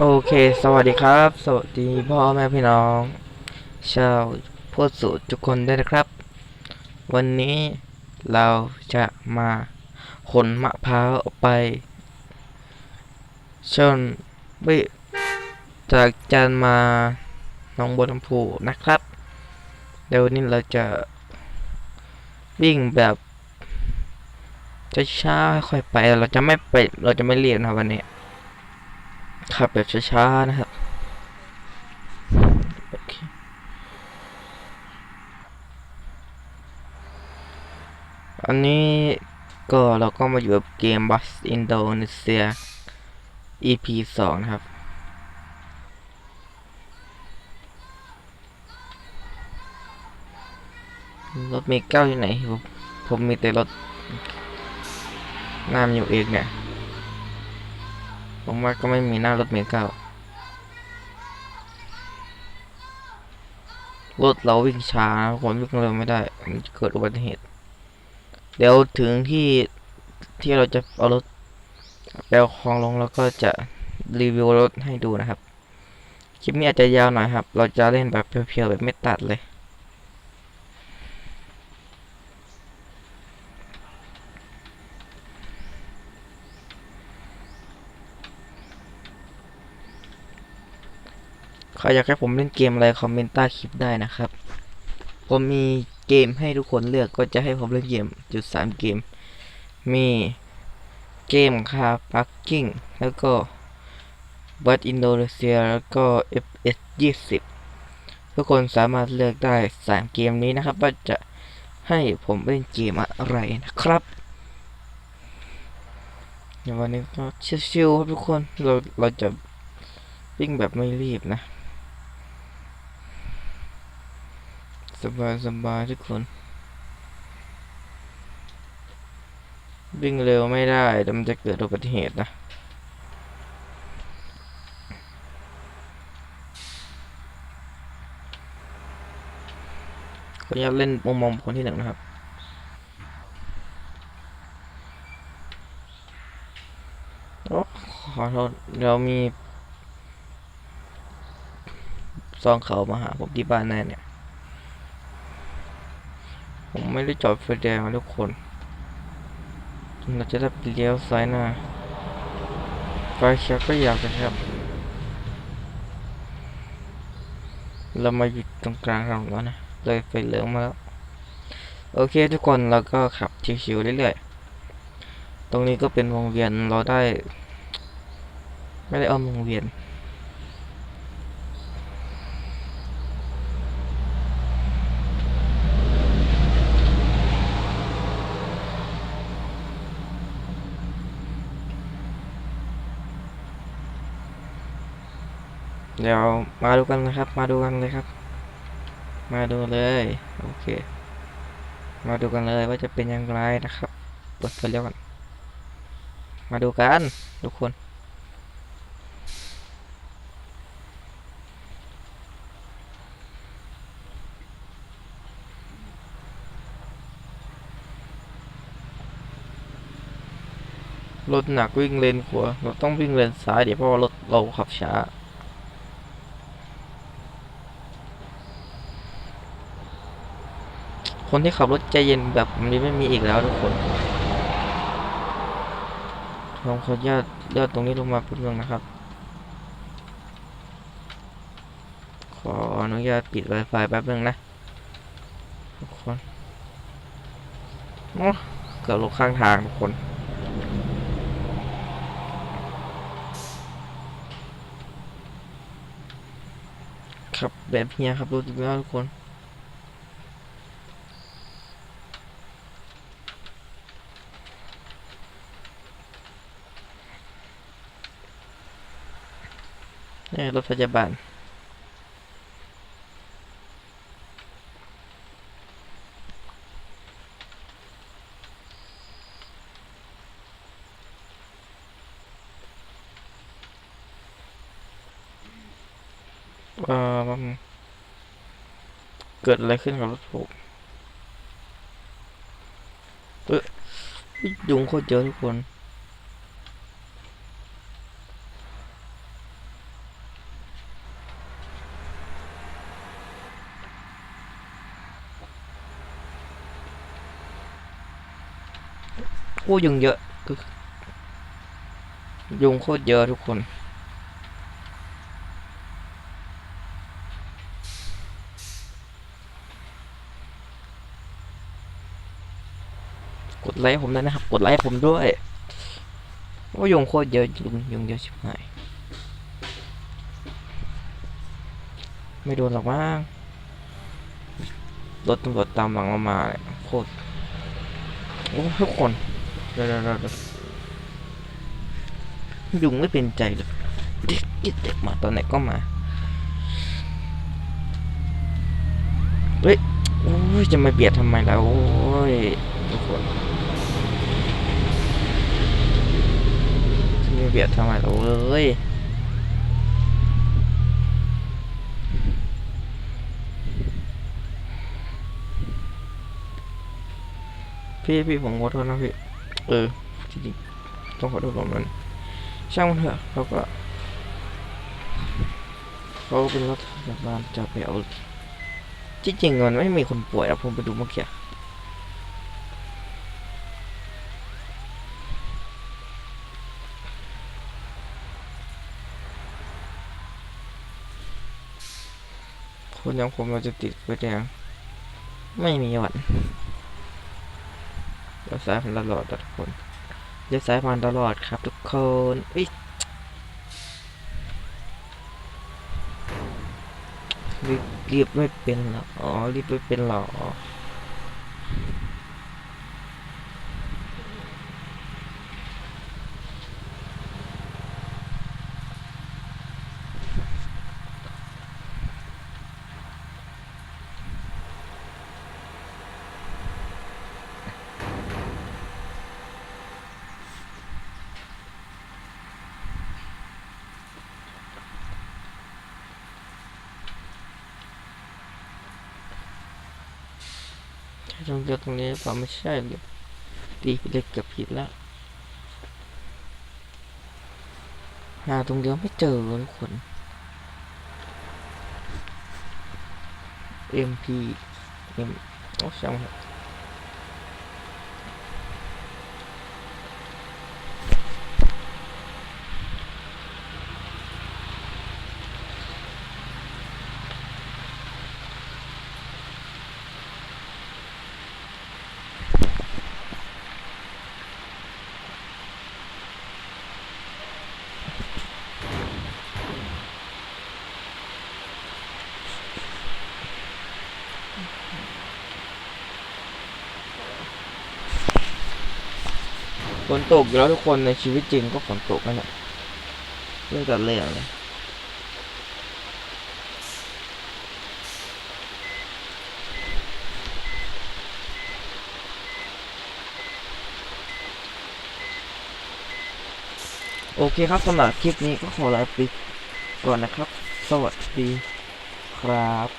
โอเค สวัสดีครับ สวัสดีพ่อแม่พี่น้อง ชาวพูดสูตรทุกคนด้วยนะครับ วันนี้เราจะมาขนมะพร้าวไปชนวิจากจันทร์มาหนองบัวลำพูนะครับ เดี๋ยวนี้เราจะวิ่งแบบช้าๆค่อยไป เราจะไม่ไป เราจะไม่เรียบนะวันนี้ ขับแบบช้าๆนะครับโอเคอันนี้ก็เราก็มาอยู่กับเกม Bus Indonesia EP สองนะครับ รถเมล์เก้าอยู่ไหน ผมผมมีแต่รถน้ำอยู่เองเนี่ย ผมว่าก็ไม่มีหน้ารถเมล์เก้ารถเราวิ่งช้าคนวิ่งเร็วไม่ได้มันเกิดอุบัติเหตุ เดี๋ยวถึงที่ที่เราจะเอารถไปเอาของลงแล้วก็จะรีวิวรถให้ดูนะครับ คลิปนี้อาจจะยาวหน่อยครับ เราจะเล่นแบบเพียวๆแบบไม่ตัดเลย ใครอยากให้ผมเล่นเกมอะไรคอมเมนต์ใต้คลิปได้นะครับ ผมมีเกมให้ทุกคนเลือกก็จะให้ผมเล่นเกมจุดสามเกม มีเกมคาปักกิ้งแล้วก็บัตอินโดนีเซียแล้วก็ FS 20ทุกคนสามารถเลือกได้สามเกมนี้นะครับว่าจะให้ผมเล่นเกมอะไรนะครับวันนี้ก็ชิวๆครับทุกคนเราเราจะวิ่งแบบไม่รีบนะ สบายสบายทุกคน วิ่งเร็วไม่ได้เดี๋ยวมันจะเกิดอุบัติเหตุนะขออนุญาตเล่นมุมมองคนที่หนึ่งนะครับขอโทษเรามีซองเขามาหาผมที่บ้านแน่เนี่ย ผมไม่ได้จอดไฟแดงนะทุกคนเราจะได้ไปเลี้ยวซ้ายหน้าไฟเขียวก็อยากจะครับ เรามาอยู่ตรงกลางถนนแล้วนะเลยไฟเหลืองมาแล้ว โอเคทุกคนเราก็ขับชิวๆเรื่อยๆ ตรงนี้ก็เป็นวงเวียนเราได้ ไม่ได้อ้อมวงเวียน เดี๋ยวมาดูกันนะครับ มาดูกันเลยครับ มาดูเลยโอเค มาดูกันเลยว่าจะเป็นยังไงนะครับเปิดไฟเลี้ยวกันมาดูกันทุกคนรถหนักวิ่งเลนขวาเราต้องวิ่งเลนซ้ายเดี๋ยวเพราะว่ารถเราขับช้า คนที่ขับรถใจเย็นแบบนี้ไม่มีอีกแล้วทุกคนลองขอญาตเลื่อนตรงนี้ลงมาแป๊บนึงนะครับ ขออนุญาตปิด Wi-Fi แป๊บนึงนะทุกคนเกือบลงข้างทางทุกคนครับแบบเฮียครับรถอีกแล้วทุกคน นี่รถพยาบาลเอ่อมันเกิดอะไรขึ้นกับรถผมเอ้ยยุงโคตรเยอะทุกคน โอ้ยุงเยอะยุงโคตรเยอะทุกคนกดไลค์ผมด้วยนะครับ กดไลค์ผมด้วยโอ้ยุงโคตรเยอะยุงยุงเยอะชิบหายไม่โดนหรอกมั้งรถตำรวจตามหลังเรามาเนี่ยโคตรโอ้ทุกคน เดี๋ยวเดี๋ยวยุงไม่เป็นใจเลยเด็กเด็กมาตอนไหนก็มาเฮ้ยโอ้ยจะมาเบียดทำไมแล่ะโอ้ยทุกคนจะมาเบียดทำไมล่ะเอ้ยพี่พี่ผมขอโทษนะพี่ เออ จริงๆ ต้องขอโทษผมมันช่างมันเถอะเขาก็เขาเป็นรถพยาบาลจะไปเอาที่จริงมันไม่มีคนป่วยอะผมไปดูเมื่อกี้คนอย่างผมเราจะติดไฟแดงไม่มีหวัน ยวซ้ายผ่านตลอดทุกคนเลี้ยวซ้ายผ่านตลอดครับ ทุกคนอุ๊ยรีบรีบไม่เป็นหรออ๋อรีบไม่เป็นหรอ ตรงเดียวตรงนี้เปล่าไม่ใช่เลยตีเล็กเกือบผิดแล้วหาตรงเดียวไม่เจอลยทุกคน MP M โอ้ช่าง ฝนตกอยู่แล้วทุกคนในชีวิตจริงก็ฝนตกนั่นแหละเรื่องแต่เรื่องเลยโอเคครับสำหรับคลิปนี้ก็ขอลาไปก่อนนะครับ สวัสดีครับ